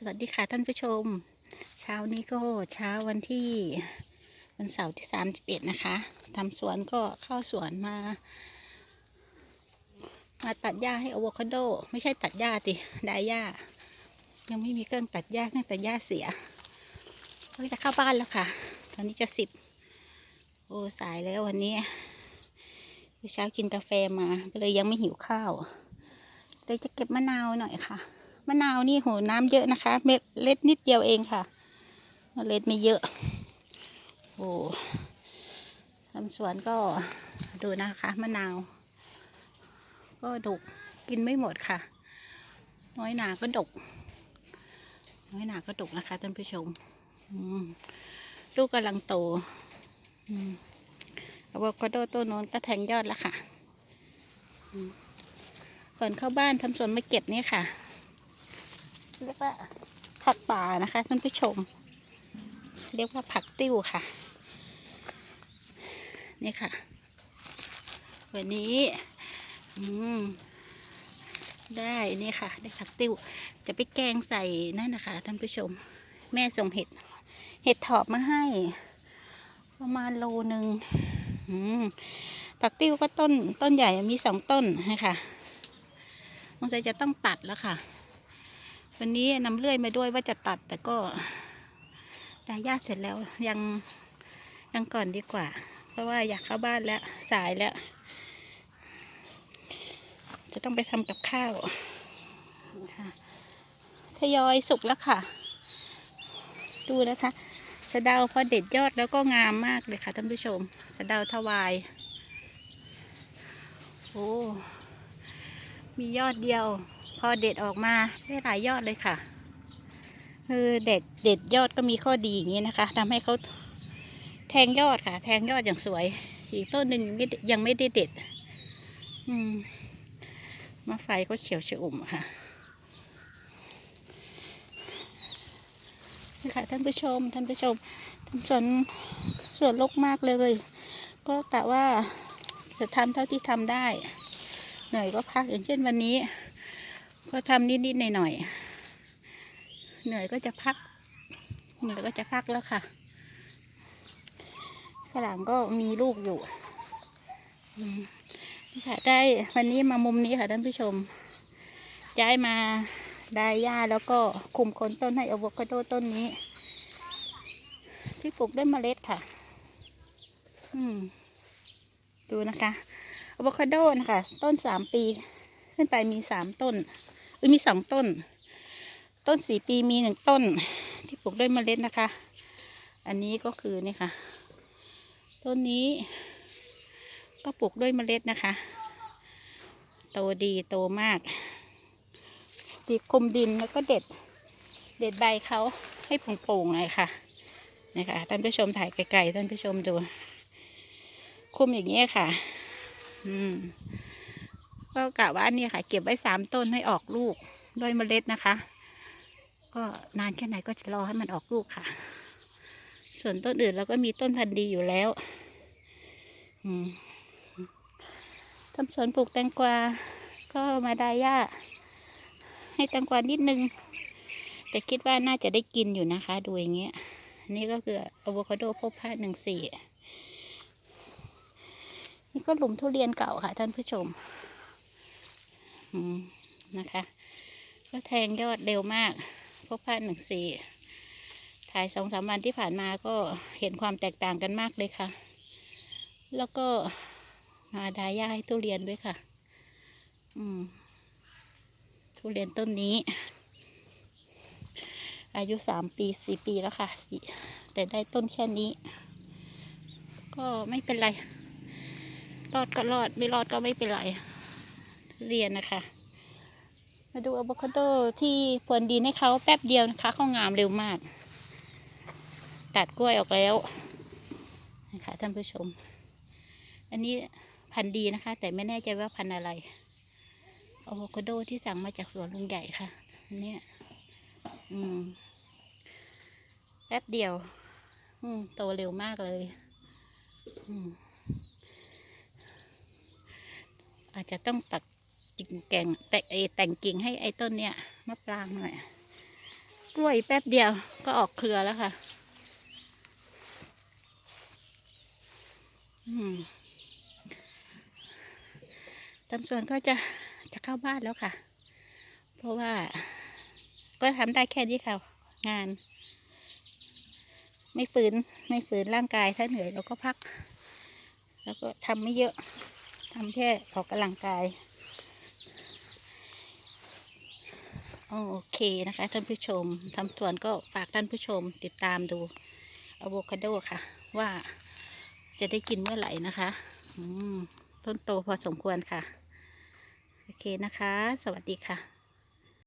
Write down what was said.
สวัสดีค่ะท่านผู้ชม เช้านี้ก็เช้าวันที่วันเสาร์ที่31นะคะทำสวนก็เข้าสวนมา มาตัดหญ้าให้อะโวคาโด ไม่ใช่ตัดหญ้าติได้หญ้า ยังไม่มีเครื่องตัดหญ้าเนื่องแต่หญ้าเสียก็จะเข้าบ้านแล้วค่ะ ตอนนี้จะสิบโอ้สายแล้ววันนี้เมื่อเช้ากินกาแฟมาก็เลยยังไม่หิวข้าวเลยจะเก็บมะนาวหน่อยค่ะ มะนาวนี่โหน้ำเยอะนะคะ เม็ดเล็ดนิดเดียวเองค่ะเมล็ดไม่เยอะโอ้ทำสวนก็ดูนะคะมะนาว ก็ดกกินไม่หมดค่ะ น้อยหนาก็ดก น้อยหนาก็ดกนะคะท่านผู้ชมลูกกำลังโตอืมอะโวคาโดต้นน้นก็แทงยอดแล้วค่ะก่อนเข้าบ้านทำสวนมาเก็บนี่ค่ะ เรียกว่าผักป่านะคะท่านผู้ชม เรียกว่าผักติ้วค่ะ นี่ค่ะ วันนี้ได้นี่ค่ะ ได้ผักติ้ว จะไปแกงใส่นั่นนะคะท่านผู้ชม แม่ส่งเห็ด เห็ดถอบมาให้ ประมาณโลหนึ่งผักติ้วก็ต้นต้นใหญ่มีสองต้นนะคะสงสัยจะต้องตัดแล้วค่ะ วันนี้นำเลื่อยมาด้วยว่าจะตัดแต่ก็ดายาเสร็จแล้วยังยังก่อนดีกว่า เพราะว่าอยากเข้าบ้านแล้วสายแล้ว จะต้องไปทำกับข้าวทยอยสุกแล้วค่ะ ดูนะคะสะเดาพอเด็ดยอดแล้วก็งามมากเลยค่ะท่านผู้ชมสะเดาทวายโอ้มียอดเดียว พอเด็ดออกมาได้หลายยอดเลยค่ะคือเด็ดเด็ดยอดก็มีข้อดีอย่างนี้นะคะทำให้เขาแทงยอดค่ะ แทงยอดอย่างสวย อีกต้นหนึ่งยังไม่ได้เด็ด อืมมาไฟก็เขียวชอุ่มค่ะนี่ค่ะท่านผู้ชมท่านผู้ชมทำสวนสวนลกมากเลย ก็กะว่าจะทำเท่าที่ทำได้ เหนื่อยก็พักอย่างเช่นวันนี้ ก็ทำนิดๆหน่อยๆเหนื่อยก็จะพัก เหนื่อยก็จะพักแล้วค่ะฝรั่งก็มีลูกอยู่ค่ะได้วันนี้มามุมนี้ค่ะท่านผู้ชม ย้ายมาได้หญ้าแล้วก็คุมคนต้นให้อะโวคาโดต้นนี้ที่ปลูกด้วยเมล็ดค่ะ อืม ดูนะคะอะโวคาโดนะคะ ต้นสามปี ขึ้นไปมีสามต้น เอ้ยมีสองต้น ต้นสี่ปีมีหนึ่งต้น ที่ปลูกด้วยเมล็ดนะคะ อันนี้ก็คือนี่ค่ะ ต้นนี้ ก็ปลูกด้วยเมล็ดนะคะ โตดีโตมาก ดีคุมดินแล้วก็เด็ด เด็ดใบเขาให้โป่งๆหน่อยค่ะนี่ค่ะท่านผู้ชมถ่ายไกลๆท่านผู้ชมดู คุมอย่างนี้ยค่ะ อืม ก็กะว่านี่ค่ะ เก็บไว้สามต้นให้ออกลูกด้วยเมล็ดนะคะ ก็นานแค่ไหนก็จะรอให้มันออกลูกค่ะ ส่วนต้นอื่นเราก็มีต้นพันธุ์ดีอยู่แล้วทำสวนปลูกแตงกวา ก็มาได้ย่าให้แตงกวานิดนึง แต่คิดว่าน่าจะได้กินอยู่นะคะ ดูอย่างเงี้ยนี่ก็คืออะโวคาโดพบพาหนึ่งสี่นี่ก็หลุมทุเรียนเก่าค่ะท่านผู้ชม นะคะ ก็แทงยอดเร็วมากพวกพันหนึ่งสี่ถ่ายสองสามวันที่ผ่านมาก็เห็นความแตกต่างกันมากเลยค่ะ แล้วก็มาดายาให้ทุเรียนด้วยค่ะ อืม ทุเรียนต้นนี้ อายุสามปีสี่ปีแล้วค่ะสี่แต่ได้ต้นแค่นี้ ก็ไม่เป็นไร รอดก็รอด ไม่รอดก็ไม่เป็นไร เรียนนะคะ มาดูอะโวคาโดที่พรวนดินให้เขาแป๊บเดียวนะคะเขางามเร็วมาก ตัดกล้วยออกแล้วนะคะท่านผู้ชม อันนี้พันธุ์ดีนะคะ แต่ไม่แน่ใจว่าพันธุ์อะไรอะโวคาโดที่สั่งมาจากสวนลุงใหญ่ค่ะอันเนี้ยอืมแป๊บเดียว อืมโตเร็วมากเลย อืมอาจจะต้องตัด กิ่งแกงแต่เอแต่งกิ่งให้ไอ้ต้นเนี้ยมะปรางหน่อยกล้วยแป๊บเดียวก็ออกเครือแล้วค่ะ อืมตำส่วนก็จะจะเข้าบ้านแล้วค่ะ เพราะว่า ก็ทำได้แค่นี้ค่ะ งาน ไม่ฝืนไม่ฝืนร่างกายถ้าเหนื่อยเราก็พัก แล้วก็ทำไม่เยอะทำแค่ออกกำลังกาย โอเคนะคะท่านผู้ชมทำสวนก็ฝากท่านผู้ชมติดตามดูอะโวคาโดค่ะ ว่าจะได้กินเมื่อไหร่นะคะต้นโตพอสมควรค่ะ โอเคนะคะ สวัสดีค่ะ